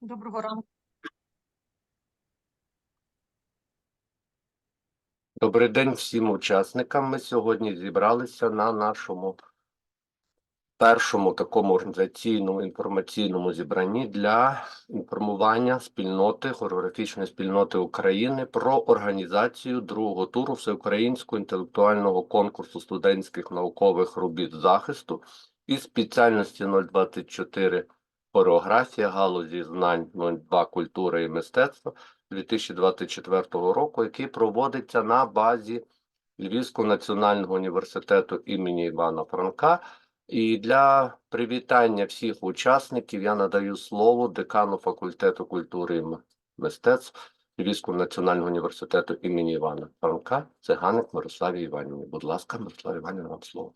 Доброго ранку. Добрий день всім учасникам. Ми сьогодні зібралися на нашому першому такому організаційному інформаційному зібранні для інформування спільноти, хореографічної спільноти України про організацію другого туру всеукраїнського інтелектуального конкурсу студентських наукових робіт захисту із спеціальності 024 хореографія галузі знань 02 культура і мистецтва 2024 року, який проводиться на базі Львівського національного університету імені Івана Франка. І для привітання всіх учасників я надаю слово декану факультету культури і мистецтв Львівського національного університету імені Івана Франка, Циганик Мирославі Іванівні. Будь ласка, Мирослава Іванівна, вам слово.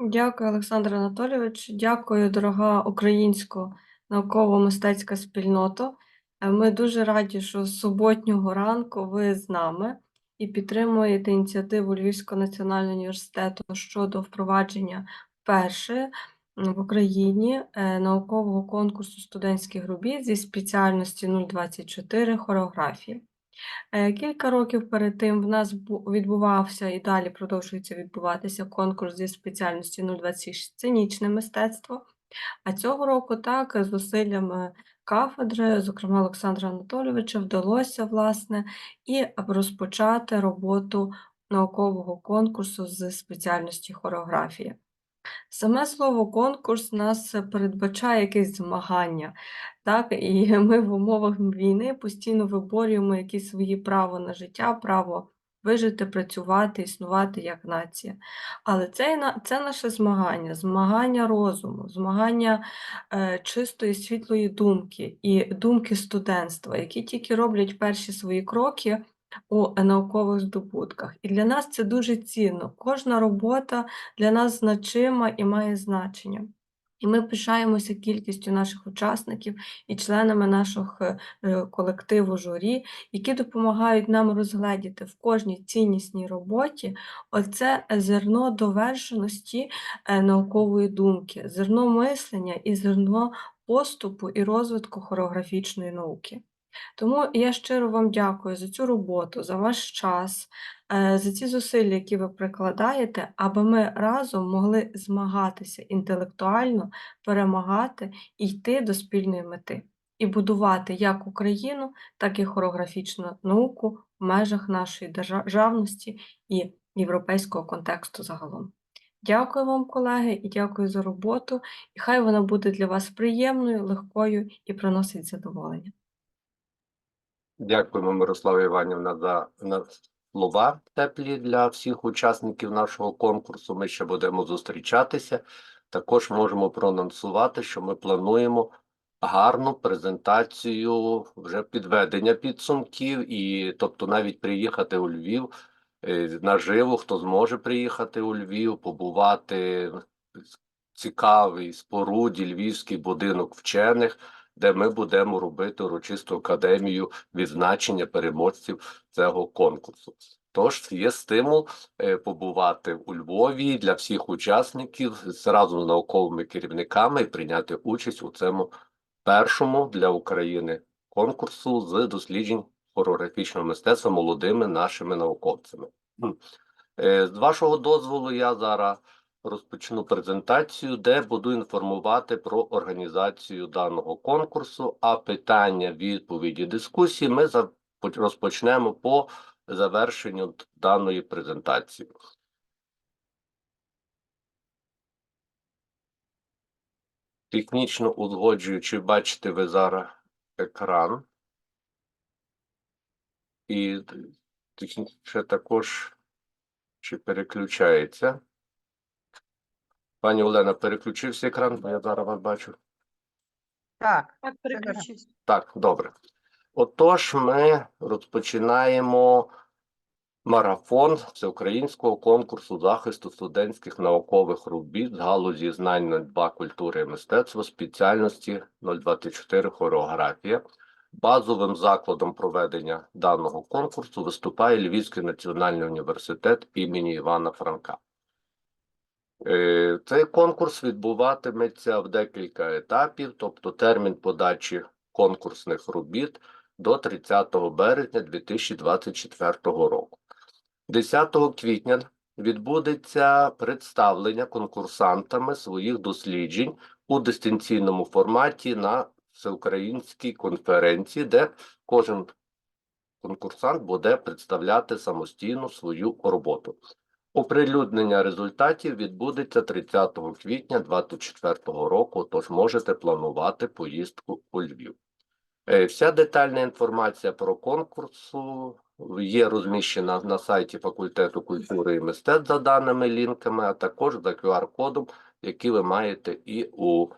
Дякую, Олександр Анатолійович. Дякую, дорога українсько науково-мистецька спільнота. Е, Ми дуже раді, що з суботнього ранку ви з нами і підтримуєте ініціативу Львівського національного університету щодо впровадження вперше м, в Україні е, наукового конкурсу студентських робіт зі спеціальності 024 хореографії. Е, Кілька років перед тим в нас відбувався і далі продовжується відбуватися конкурс зі спеціальності 026 сценічне мистецтво. А цього року так, з зусиллями кафедри, зокрема Олександра Анатолійовича, вдалося власне і розпочати роботу наукового конкурсу з спеціальності хореографія. Саме слово конкурс нас передбачає якесь змагання, так? І ми в умовах війни постійно виборюємо якісь свої право на життя, право вижити, працювати, існувати як нація. Але це, це наше змагання, змагання розуму, змагання е, чистої світлої думки і думки студентства, які тільки роблять перші свої кроки у наукових здобутках. І для нас це дуже цінно. Кожна робота для нас значима і має значення. І ми пишаємося кількістю наших учасників і членами нашого е, е, колективу журі, які допомагають нам розгледіти в кожній ціннісній роботі оце зерно довершеності е, наукової думки, зерно мислення і зерно поступу і розвитку хореографічної науки. Тому я щиро вам дякую за цю роботу, за ваш час, е, за ці зусилля, які ви прикладаєте, аби ми разом могли змагатися інтелектуально, перемагати і йти до спільної мети, і будувати як Україну, так і хореографічну науку в межах нашої державності і європейського контексту загалом. Дякую вам, колеги, і дякую за роботу. І хай вона буде для вас приємною, легкою і приносить задоволення. Дякуємо, Мирослава Іванівна, за слова теплі для всіх учасників нашого конкурсу. Ми ще будемо зустрічатися. Також можемо проанонсувати, що ми плануємо гарну презентацію вже підведення підсумків, і тобто навіть приїхати у Львів е, наживо, хто зможе приїхати у Львів, побувати цікавий споруді Львівський будинок вчених, де ми будемо робити урочисту академію відзначення переможців цього конкурсу. Тож є стимул е, побувати у Львові для всіх учасників зразу з науковими керівниками і прийняти участь у цьому першому для України конкурсу з досліджень хореографічного мистецтва молодими нашими науковцями. Е, З вашого дозволу, я зараз розпочну презентацію, де буду інформувати про організацію даного конкурсу. А питання, відповіді, дискусії ми розпочнемо по завершенню даної презентації. Технічно узгоджую, чи бачите ви зараз екран. І технічно також чи переключається. Пані Олена, переключився екран, бо я зараз вас бачу. Так, Так, переключись. Так, добре. Отож, ми розпочинаємо марафон всеукраїнського конкурсу захисту студентських наукових робіт з галузі знань 02 культури і мистецтва спеціальності 024 хореографія. Базовим закладом проведення даного конкурсу виступає Львівський національний університет імені Івана Франка. Е, Цей конкурс відбуватиметься в декілька етапів, тобто термін подачі конкурсних робіт до 30 березня 2024 року. 10 квітня відбудеться представлення конкурсантами своїх досліджень у дистанційному форматі на всеукраїнській конференції, де кожен конкурсант буде представляти самостійно свою роботу. Оприлюднення результатів відбудеться 30 квітня 2024 року, тож можете планувати поїздку у Львів. Е, Вся детальна інформація про конкурсу є розміщена на сайті факультету культури і мистецтв за даними лінками, а також за QR-кодом, який ви маєте і у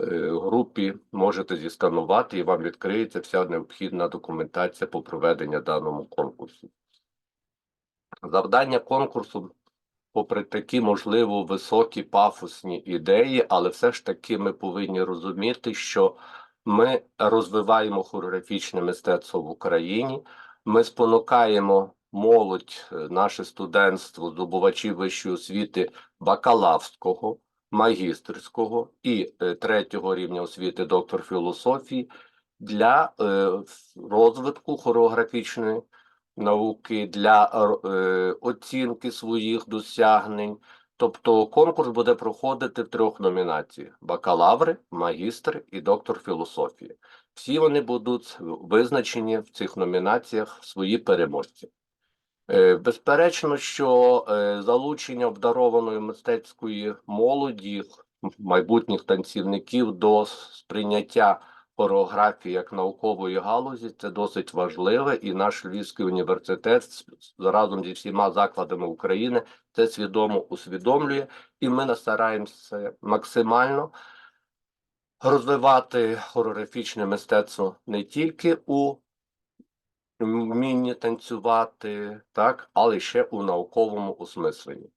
е, групі можете зісканувати, і вам відкриється вся необхідна документація по проведенню даному конкурсу. Завдання конкурсу, попри такі, можливо, високі пафосні ідеї, але все ж таки ми повинні розуміти, що ми розвиваємо хореографічне мистецтво в Україні, ми спонукаємо молодь, е, наше студентство, здобувачів вищої освіти бакалаврського, магістерського і е, третього рівня освіти доктор філософії для е, розвитку хореографічної науки, для е, оцінки своїх досягнень. Тобто конкурс буде проходити в трьох номінаціях: бакалаври, магістр і доктор філософії. Всі вони будуть визначені в цих номінаціях свої переможці. Е, Безперечно, що е, залучення обдарованої мистецької молоді, майбутніх танцівників до сприйняття хореографії як наукової галузі це досить важливе, і наш Львівський університет разом зі всіма закладами України це свідомо усвідомлює, і ми стараємося максимально розвивати хореографічне мистецтво не тільки у вмінні танцювати, так, але ще у науковому осмисленні.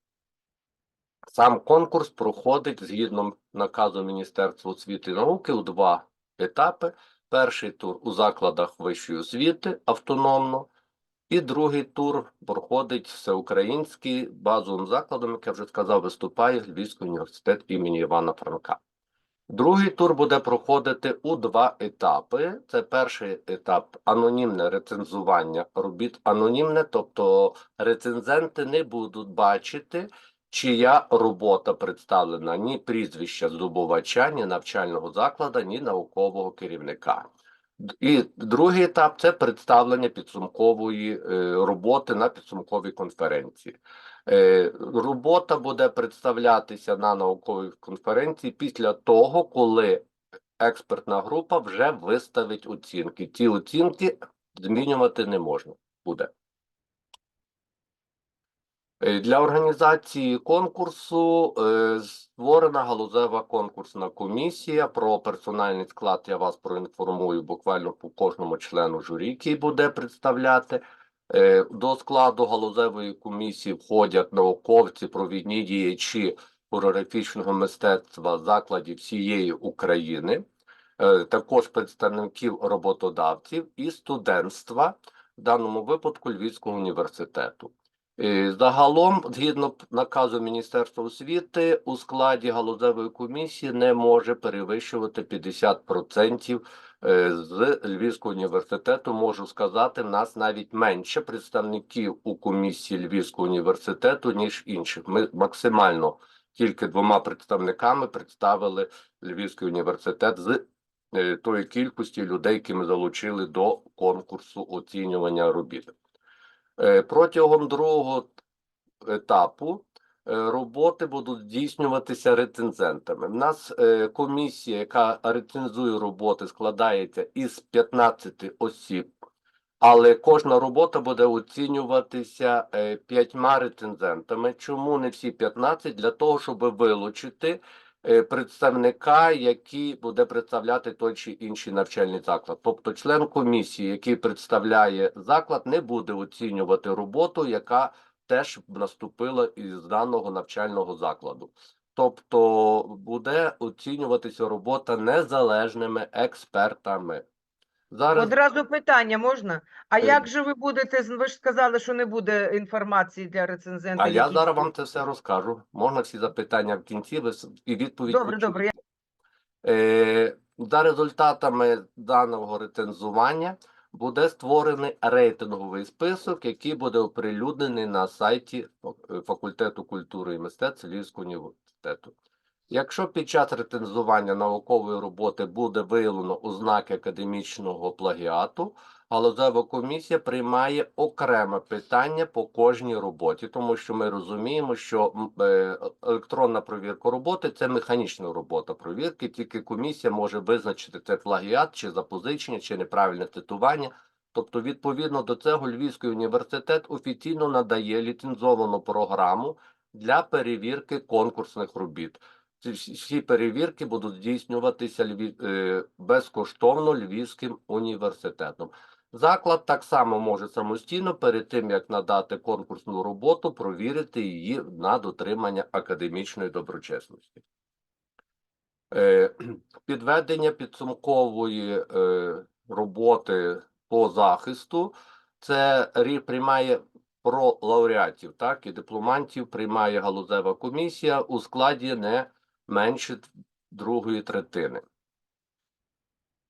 Сам конкурс проходить згідно наказу Міністерства освіти і науки у два етапи. Перший тур у закладах вищої освіти автономно, і другий тур проходить всеукраїнський базовим закладом, як я вже сказав, виступає Львівський університет імені Івана Франка. Другий тур буде проходити у два етапи. Це перший етап анонімне рецензування робіт анонімне, тобто рецензенти не будуть бачити, чия робота представлена ні прізвища здобувача, ні навчального закладу, ні наукового керівника. І другий етап це представлення підсумкової е, роботи на підсумковій конференції. Е, Робота буде представлятися на науковій конференції після того, коли експертна група вже виставить оцінки. Ці оцінки змінювати не можна буде. Е, Для організації конкурсу е, створена галузева конкурсна комісія. Про персональний склад я вас проінформую буквально по кожному члену журі, який буде представляти. Е, До складу галузевої комісії входять науковці, провідні діячі хореографічного мистецтва закладів всієї України, також представників роботодавців і студентства, в даному випадку Львівського університету. Е, Загалом, згідно наказу Міністерства освіти, у складі галузевої комісії не може перевищувати 50% е, з Львівського університету. Можу сказати, нас навіть менше представників у комісії Львівського університету, ніж інших. Ми максимально тільки двома представниками представили Львівський університет з е, тої кількості людей, які ми залучили до конкурсу оцінювання робіт. Е, Протягом другого етапу е, роботи будуть здійснюватися рецензентами. У нас е, комісія, яка рецензує роботи, складається із 15 осіб, але кожна робота буде оцінюватися п'ятьма рецензентами. Чому не всі 15? Для того, щоб вилучити представника, який буде представляти той чи інший навчальний заклад. Тобто член комісії, який представляє заклад, не буде оцінювати роботу, яка теж наступила із даного навчального закладу. Тобто буде оцінюватися робота незалежними експертами. Зараз Одразу питання можна? А Е. як же ви будете, ви ж сказали, що не буде інформації для рецензента? а я який зараз вам це все розкажу. Можна всі запитання в кінці ви с- і відповідь Добре, почуєте. добре. я- Е, За результатами даного рецензування буде створений рейтинговий список, який буде оприлюднений на сайті фак- е, факультету культури і мистецтв Львівського університету. Якщо під час рецензування наукової роботи буде виявлено ознаки академічного плагіату, галузева комісія приймає окреме питання по кожній роботі, тому що ми розуміємо, що е, електронна провірка роботи це механічна робота провірки, тільки комісія може визначити це плагіат чи запозичення, чи неправильне цитування. Тобто, відповідно до цього, Львівський університет офіційно надає ліцензовану програму для перевірки конкурсних робіт. Всі перевірки будуть здійснюватися Львів, е, безкоштовно Львівським університетом. Заклад так само може самостійно перед тим, як надати конкурсну роботу, провірити її на дотримання академічної доброчесності. Е, Підведення підсумкової е, роботи по захисту це приймає про лауреатів, так і дипломантів приймає галузева комісія у складі не менше другої третини.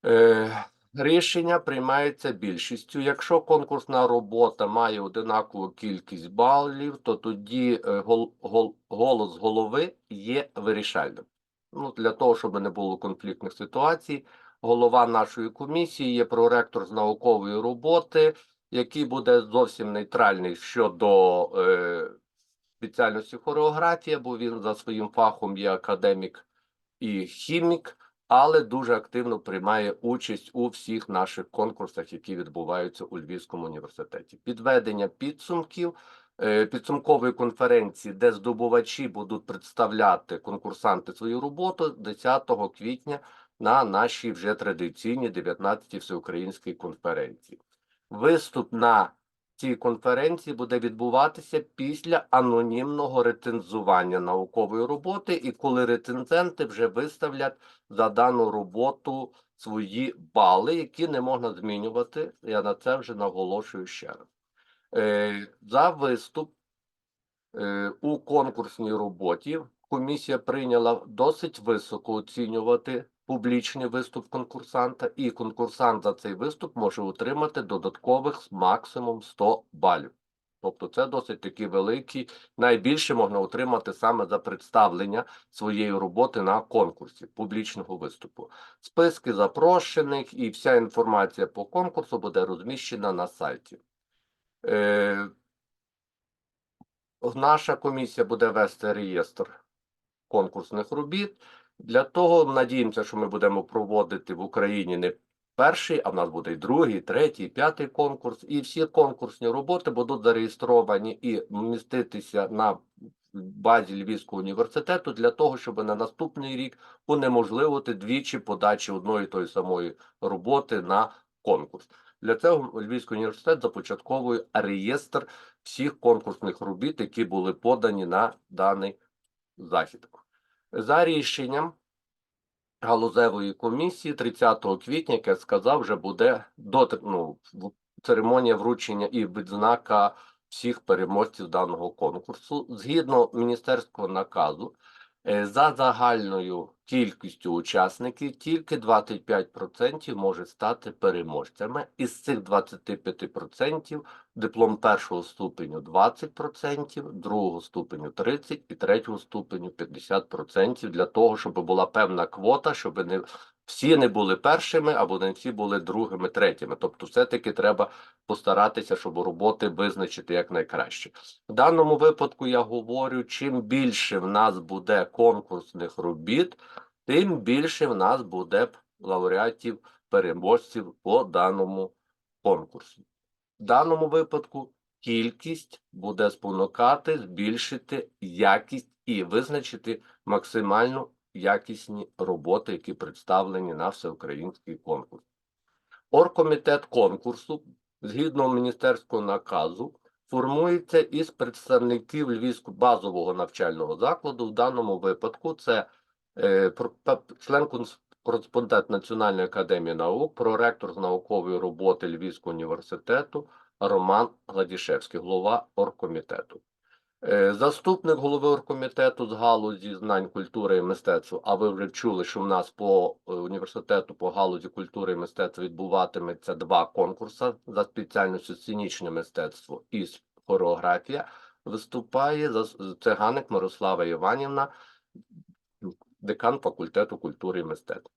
Е, Рішення приймається більшістю. Якщо конкурсна робота має одинакову кількість балів, то тоді е, гол, гол, голос голови є вирішальним. Ну, для того, щоб не було конфліктних ситуацій, голова нашої комісії є проректор з наукової роботи, який буде зовсім нейтральний щодо е, спеціальності хореографія, бо він за своїм фахом є академік і хімік, але дуже активно приймає участь у всіх наших конкурсах, які відбуваються у Львівському університеті. Підведення підсумків е, підсумкової конференції, де здобувачі будуть представляти конкурсанти свою роботу 10 квітня на нашій вже традиційній 19-й всеукраїнській конференції. Виступ на цій конференції буде відбуватися після анонімного рецензування наукової роботи, і коли рецензенти вже виставлять за дану роботу свої бали, які не можна змінювати. Я на це вже наголошую ще раз. Е, За виступ е, у конкурсній роботі комісія прийняла досить високо оцінювати публічний виступ конкурсанта, і конкурсант за цей виступ може отримати додаткових максимум 100 балів. Тобто це досить таки великий. Найбільше можна отримати саме за представлення своєї роботи на конкурсі публічного виступу. Списки запрошених і вся інформація по конкурсу буде розміщена на сайті. Е, наша комісія буде вести реєстр конкурсних робіт. Для того надіємося, що ми будемо проводити в Україні не перший, а в нас буде і другий, третій, п'ятий конкурс. І всі конкурсні роботи будуть зареєстровані і міститися на базі Львівського університету для того, щоб на наступний рік унеможливити двічі подачі одної тої самої роботи на конкурс. Для цього Львівський університет започатковує реєстр всіх конкурсних робіт, які були подані на даний захід. За рішенням галузевої комісії 30 квітня, як я сказав, вже буде до ну, церемонія вручення і відзнака всіх переможців даного конкурсу. Згідно міністерського наказу, е, за загальною кількістю учасників тільки 25% може стати переможцями. Із цих 25% диплом першого ступеню 20%, другого ступеню 30% і третього ступеню 50% для того, щоб була певна квота, щоб не всі не були першими або не всі були другими, третіми. Тобто, все-таки треба постаратися, щоб роботи визначити як найкраще. В даному випадку я говорю, чим більше в нас буде конкурсних робіт, тим більше в нас буде лауреатів, переможців по даному конкурсу. В даному випадку кількість буде спонукати збільшити якість і визначити максимально якісні роботи, які представлені на всеукраїнський конкурс. Оргкомітет конкурсу, згідно міністерського наказу, формується із представників Львівського базового навчального закладу. В даному випадку це член кореспондент Національної академії наук, проректор з наукової роботи Львівського університету Роман Гладішевський, голова оргкомітету. Е, Заступник голови оргкомітету з галузі знань культури і мистецтва. А ви вже чули, що в нас по е, університету по галузі культури і мистецтва відбуватиметься два конкурси за спеціальністю сценічне мистецтво і хореографія. Виступає за циганик Мирослава Іванівна, декан факультету культури і мистецтв.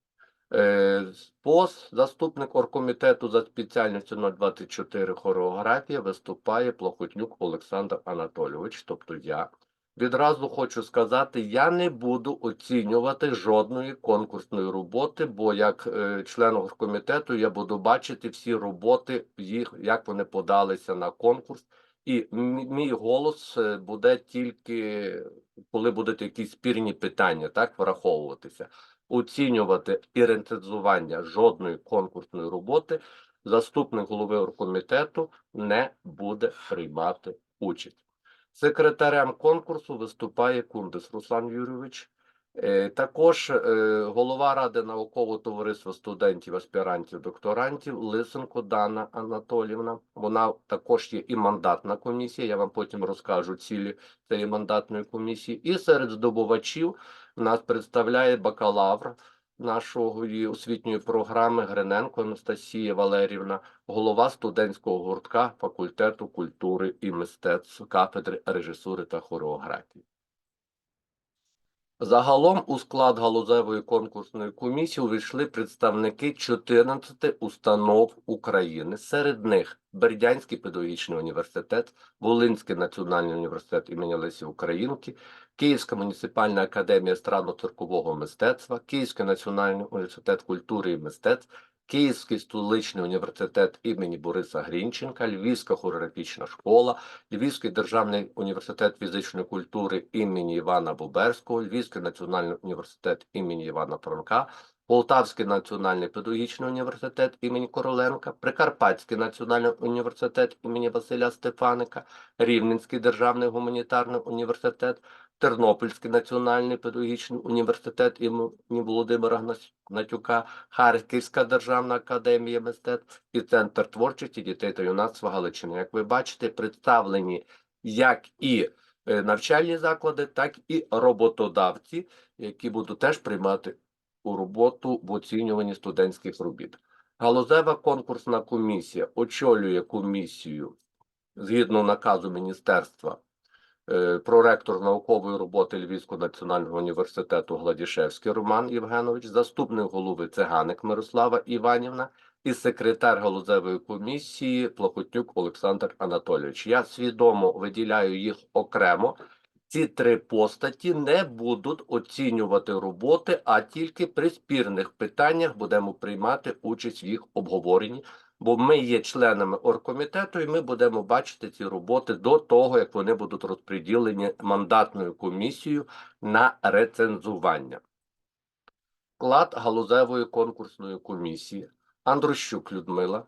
Е, ПОС, заступник оргкомітету за спеціальністю 024 хореографія, виступає Плохотнюк Олександр Анатолійович, тобто я. Відразу хочу сказати, я не буду оцінювати жодної конкурсної роботи, бо як е, член оргкомітету я буду бачити всі роботи, їх, як вони подалися на конкурс, і мій голос е, буде тільки коли будуть якісь спірні питання, так враховуватися оцінювати і рецензування жодної конкурсної роботи заступник голови оргкомітету не буде приймати участь. Секретарем конкурсу виступає Кундес Руслан Юрійович. Е, Також е, голова Ради наукового товариства студентів, аспірантів, докторантів Лисенко Дана Анатолівна. Вона також є і мандатна комісія. Я вам потім розкажу цілі цієї мандатної комісії. І серед здобувачів нас представляє бакалавр нашої освітньої програми Гриненко Анастасія Валерівна, голова студентського гуртка факультету культури і мистецтв кафедри режисури та хореографії. Загалом у склад галузевої конкурсної комісії увійшли представники 14 установ України. Серед них Бердянський педагогічний університет, Волинський національний університет імені Лесі Українки, Київська муніципальна академія естрадно циркового мистецтва, Київський національний університет культури і мистецтв, Київський столичний університет імені Бориса Грінченка, Львівська хореографічна школа, Львівський державний університет фізичної культури імені Івана Боберського, Львівський національний університет імені Івана Франка, Полтавський національний педагогічний університет імені Короленка, Прикарпатський національний університет імені Василя Стефаника, Рівненський державний гуманітарний університет, Тернопільський національний педагогічний університет імені Володимира Гнатюка, Харківська державна академія мистецтв і Центр творчості дітей та юнацтва Галичини. Як ви бачите, представлені як і е, навчальні заклади, так і роботодавці, які будуть теж приймати у роботу в оцінюванні студентських робіт. Галузева конкурсна комісія очолює комісію згідно наказу міністерства проректор наукової роботи Львівського національного університету Гладішевський Роман Євгенович, заступник голови Циганик Мирослава Іванівна і секретар галузевої комісії Плохотнюк Олександр Анатолійович. Я свідомо виділяю їх окремо. Ці три постаті не будуть оцінювати роботи, а тільки при спірних питаннях будемо приймати участь в їх обговоренні бо ми є членами оргкомітету, і ми будемо бачити ці роботи до того, як вони будуть розподілені мандатною комісією на рецензування. Склад галузевої конкурсної комісії Андрущук Людмила,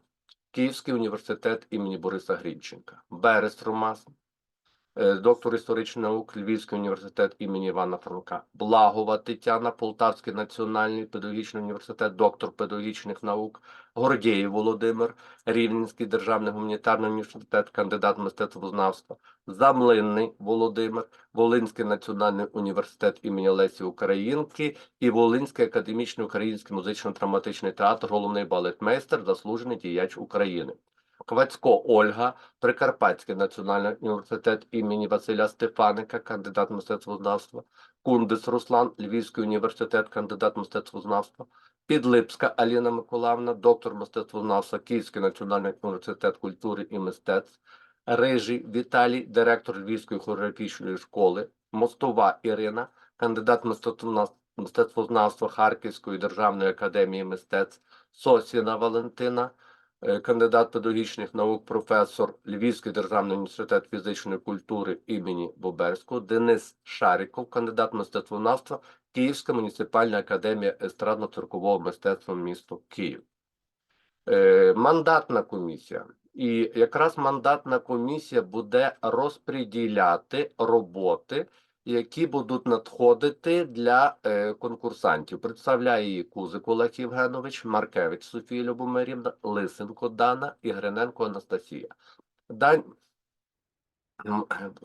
Київський університет імені Бориса Грінченка, Берест Ромас, доктор історичних наук, Львівський університет імені Івана Франка, Благова Тетяна, Полтавський національний педагогічний університет, доктор педагогічних наук, Гордєєв Володимир, Рівненський державний гуманітарний університет, кандидат мистецтвознавства, Замлинний Володимир, Волинський національний університет імені Лесі Українки і Волинський академічний український музично-драматичний театр, головний балетмейстер, заслужений діяч України. Квацько Ольга, Прикарпатський національний університет імені Василя Стефаника, кандидат мистецтвознавства, Кундис Руслан, Львівський університет, кандидат мистецтвознавства, Підлипська Аліна Миколаївна, доктор мистецтвознавства, Київський національний університет культури і мистецтв, Рижий Віталій, директор Львівської хореографічної школи, Мостова Ірина, кандидат мистецтвознавства Харківської державної академії мистецтв, Сосіна Валентина, кандидат педагогічних наук, професор Львівський державний університет фізичної культури імені Боберського, Денис Шаріков, кандидат мистецтвознавства, Київська муніципальна академія естрадно-циркового мистецтва місто Київ. Е, мандатна комісія. І якраз мандатна комісія буде розподіляти роботи, які будуть надходити для е, конкурсантів. Представляє її Кузик Олег Євгенович, Маркевич Софія Любомирівна, Лисенко Дана і Гриненко Анастасія. Дань...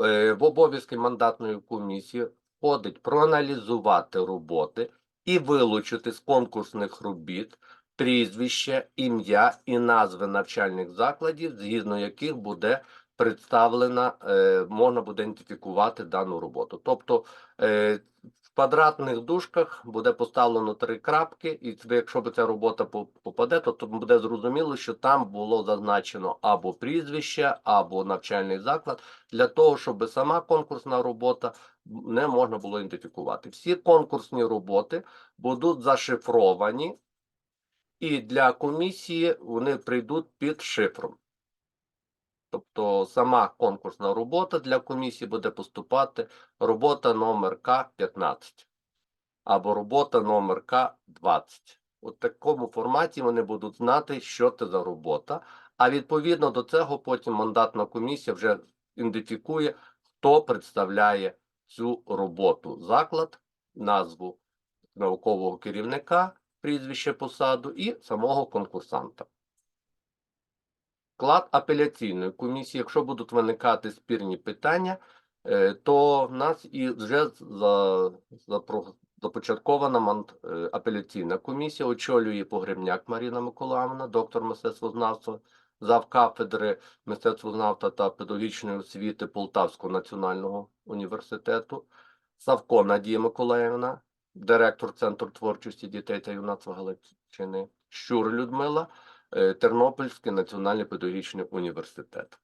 Е, В обов'язки мандатної комісії входить проаналізувати роботи і вилучити з конкурсних робіт прізвище, ім'я і назви навчальних закладів, згідно яких буде представлена, е, можна буде ідентифікувати дану роботу. Тобто е, в квадратних дужках буде поставлено три крапки, і якщо б ця робота попаде, то, то буде зрозуміло, що там було зазначено або прізвище, або навчальний заклад, для того, щоб сама конкурсна робота не можна було ідентифікувати. Всі конкурсні роботи будуть зашифровані, і для комісії вони прийдуть під шифром. Тобто сама конкурсна робота для комісії буде поступати робота номер К-15 або робота номер К-20. У такому форматі вони будуть знати, що це за робота. А відповідно до цього потім мандатна комісія вже ідентифікує, хто представляє цю роботу. Заклад, назву наукового керівника, прізвище посаду і самого конкурсанта. Склад апеляційної комісії, якщо будуть виникати спірні питання, е, то в нас і вже започаткована е, апеляційна комісія, очолює Погребняк Маріна Миколаївна, доктор мистецтвознавства, зав кафедри мистецтвознавства та педагогічної освіти Полтавського національного університету, Савко Надія Миколаївна, директор Центру творчості дітей та юнацтва Галичини, Щур Людмила, Тернопільський національний педагогічний університет.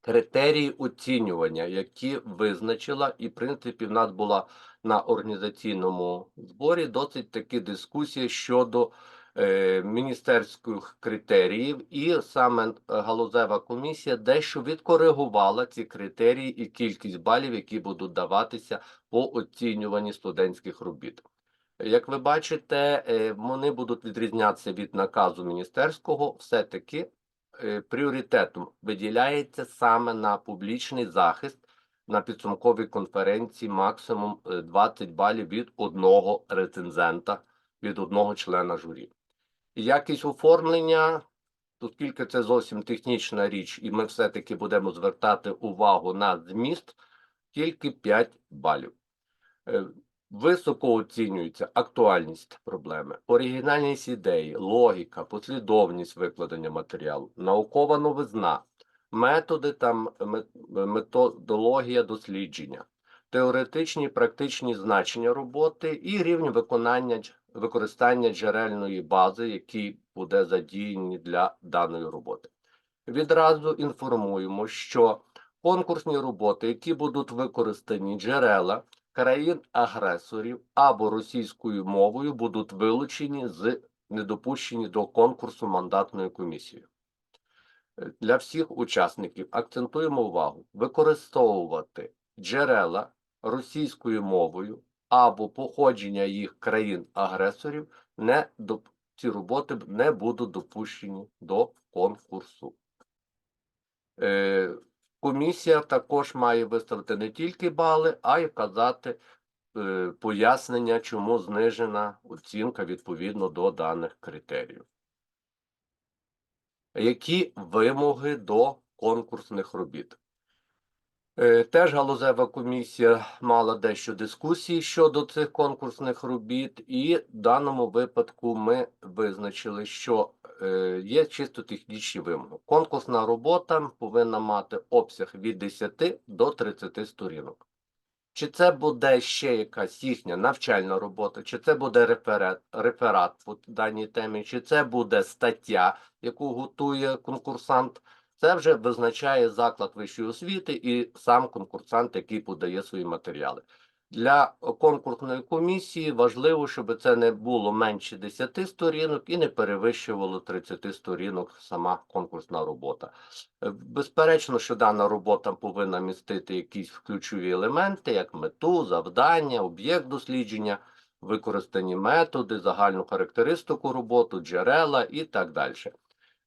Критерії оцінювання, які визначила, і в принципі в нас була на організаційному зборі досить такі дискусії щодо е, міністерських критеріїв, і саме е, галузева комісія дещо відкоригувала ці критерії і кількість балів, які будуть даватися по оцінюванні студентських робіт. Як ви бачите, е, вони будуть відрізнятися від наказу міністерського, все-таки е, пріоритетом виділяється саме на публічний захист на підсумковій конференції максимум е, 20 балів від одного рецензента, від одного члена журі. Якість оформлення, оскільки це зовсім технічна річ, і ми все-таки будемо звертати увагу на зміст, тільки 5 балів. Високо оцінюється актуальність проблеми, оригінальність ідеї, логіка, послідовність викладення матеріалу, наукова новизна, методи та методологія дослідження, теоретичні і практичні значення роботи і рівень виконання використання джерельної бази, який буде задіяні для даної роботи. Відразу інформуємо, що конкурсні роботи, які будуть використані джерела країн-агресорів або російською мовою, будуть вилучені з недопущені до конкурсу мандатною комісією. Е, Для всіх учасників акцентуємо увагу використовувати джерела російською мовою або походження їх країн-агресорів, не доп- ці роботи не будуть допущені до конкурсу. Е, комісія також має виставити не тільки бали, а й вказати е, пояснення, чому знижена оцінка відповідно до даних критеріїв. Які вимоги до конкурсних робіт? Е, Теж галузева комісія мала дещо дискусій щодо цих конкурсних робіт, і в даному випадку ми визначили, що є чисто технічні вимоги. Конкурсна робота повинна мати обсяг від 10 до 30 сторінок. Чи це буде ще якась їхня навчальна робота, чи це буде реферат, реферат по даній темі, чи це буде стаття, яку готує конкурсант, це вже визначає заклад вищої освіти і сам конкурсант, який подає свої матеріали. Для конкурсної комісії важливо, щоб це не було менше 10 сторінок і не перевищувало 30 сторінок сама конкурсна робота. Е, Безперечно, що дана робота повинна містити якісь ключові елементи, як мету, завдання, об'єкт дослідження, використані методи, загальну характеристику роботи, джерела і так далі.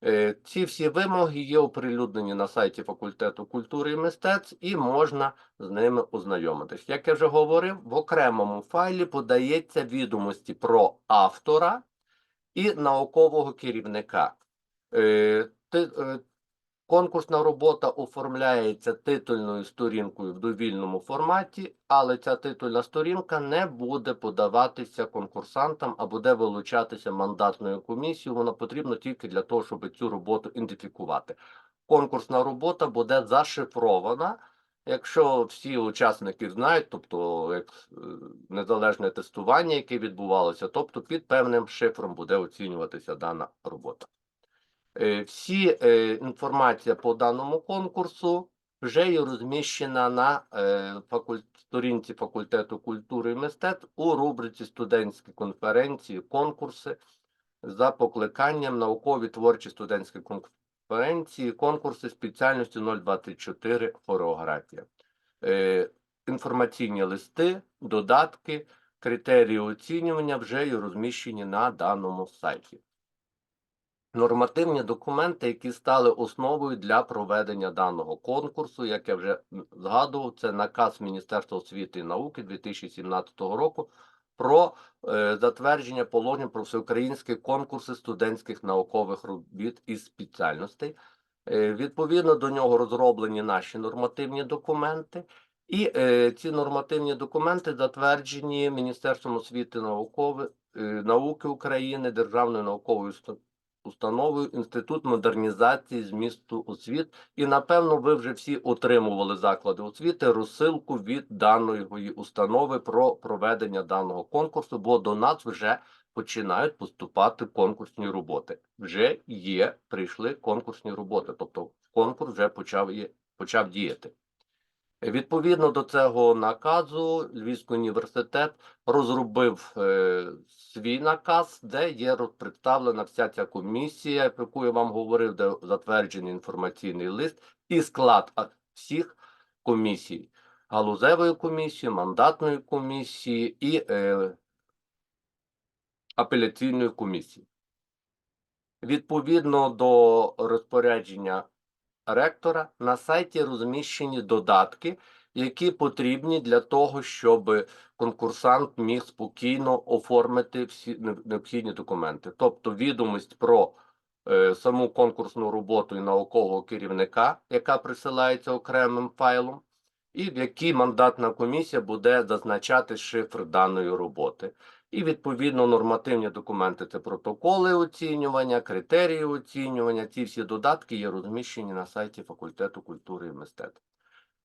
Е, Ці всі вимоги є оприлюднені на сайті факультету культури і мистецтв, і можна з ними ознайомитись. Як я вже говорив, в окремому файлі подається відомості про автора і наукового керівника. Конкурсна робота оформляється титульною сторінкою в довільному форматі, але ця титульна сторінка не буде подаватися конкурсантам, а буде вилучатися мандатною комісією. Вона потрібна тільки для того, щоб цю роботу ідентифікувати. Конкурсна робота буде зашифрована. Якщо всі учасники знають, тобто як е, незалежне тестування, яке відбувалося, тобто під певним шифром буде оцінюватися дана робота. Е, Всі е, інформація по даному конкурсу вже є розміщена на е, сторінці факультету культури і мистецтв у рубриці студентські конференції, конкурси за покликанням наукові творчі студентські конференції, конкурси спеціальності 024 хореографія. Інформаційні листи, додатки, критерії оцінювання вже є розміщені на даному сайті. Нормативні документи, які стали основою для проведення даного конкурсу, як я вже згадував, це наказ Міністерства освіти і науки 2017 року про е, затвердження положень про всеукраїнські конкурси студентських наукових робіт і спеціальностей. Е, відповідно до нього розроблені наші нормативні документи, і е, ці нормативні документи затверджені Міністерством освіти наукови, науки України, Державною науковою установою Інститут модернізації змісту освіт. І напевно ви вже всі отримували заклади освіти розсилку від даної установи про проведення даного конкурсу, бо до нас вже починають поступати конкурсні роботи. Вже є, прийшли конкурсні роботи, тобто конкурс вже почав, є, почав діяти. Відповідно до цього наказу, Львівський університет розробив е, свій наказ, де є представлена вся ця комісія, про яку я вам говорив, де затверджений інформаційний лист і склад всіх комісій: галузевої комісії, мандатної комісії і е, апеляційної комісії. Відповідно до розпорядження ректора на сайті розміщені додатки, які потрібні для того, щоб конкурсант міг спокійно оформити всі необхідні документи, тобто відомість про е, саму конкурсну роботу і наукового керівника, яка присилається окремим файлом, і в якій мандатна комісія буде зазначати шифр даної роботи. І відповідно нормативні документи це протоколи оцінювання, критерії оцінювання. Ці всі додатки є розміщені на сайті факультету культури і мистецтв.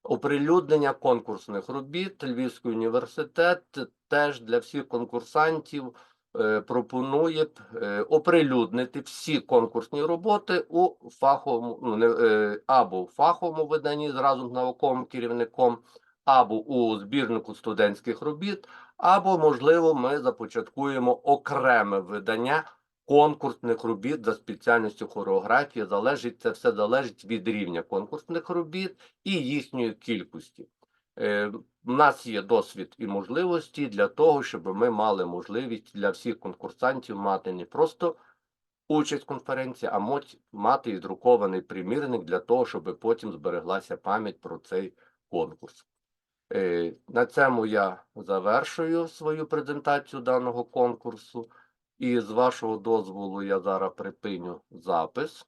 Оприлюднення конкурсних робіт Львівський університет теж для всіх конкурсантів е, пропонує е, оприлюднити всі конкурсні роботи у фаховому ну, не, е, або в фаховому виданні разом з науковим керівником, або у збірнику студентських робіт, або, можливо, ми започаткуємо окреме видання конкурсних робіт за спеціальністю хореографія. Залежить це все залежить від рівня конкурсних робіт і їхньої кількості. Е, У нас є досвід і можливості для того, щоб ми мали можливість для всіх конкурсантів мати не просто участь в конференції, а мати і друкований примірник для того, щоб потім збереглася пам'ять про цей конкурс. Е, На цьому я завершую свою презентацію даного конкурсу. І з вашого дозволу я зараз припиню запис.